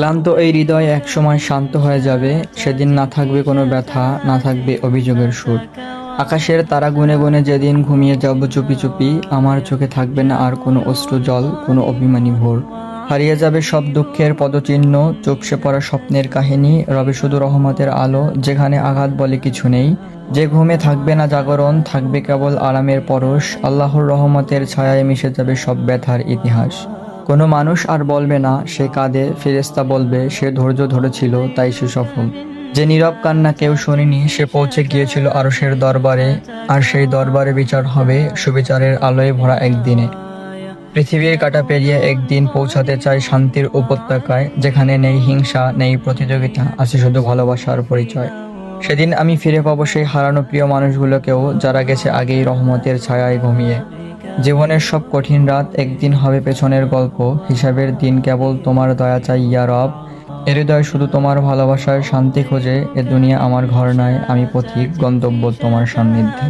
ক্লান্ত এই হৃদয় একসময় শান্ত হয়ে যাবে, সেদিন না থাকবে কোনো ব্যথা, না থাকবে অভিযোগের সুর। আকাশের তারা গুনে গুনে যেদিন ঘুমিয়ে যাব চুপি চুপি, আমার চোখে থাকবে না আর কোনো অশ্রু জল, কোনো অভিমানী ভোর। হারিয়ে যাবে সব দুঃখের পদচিহ্ন, চোপসে পড়া স্বপ্নের কাহিনী, রবে শুধু রহমতের আলো, যেখানে আঘাত বলে কিছু নেই। যে ঘুমে থাকবে না জাগরণ, থাকবে কেবল আরামের পরশ, আল্লাহর রহমতের ছায়ায় মিশে যাবে সব ব্যথার ইতিহাস। কোনো মানুষ আর বলবে না, সে কাঁদে ফেরেস্তা বলবে, সে ধৈর্য ধরেছিল, তাই সে সফল। যে নীরব কান্না কেউ শোনেনি, সে পৌঁছে গিয়েছিল আরশের দরবারে, আর সেই দরবারে বিচার হবে, সুবিচারের আলোয় ভরা একদিনে। পৃথিবীর কাটা পেরিয়ে একদিন পৌঁছাতে চায় শান্তির উপত্যকায়, যেখানে নেই হিংসা, নেই প্রতিযোগিতা, আছে শুধু ভালোবাসার পরিচয়। সেদিন আমি ফিরে পাবো সেই হারানো প্রিয় মানুষগুলোকেও, যারা গেছে আগেই রহমতের ছায়ায় ঘুমিয়ে। জীবনের সব কঠিন রাত একদিন হবে পেছনের গল্প, হিসাবের দিন কেবল তোমার দয়া চাই, ইয়া রব। হৃদয় শুধু তোমার ভালোবাসায় শান্তি খোঁজে, এ দুনিয়া আমার ঘর নয় আমি পথিক গন্তব্য তোমার সান্নিধ্যে।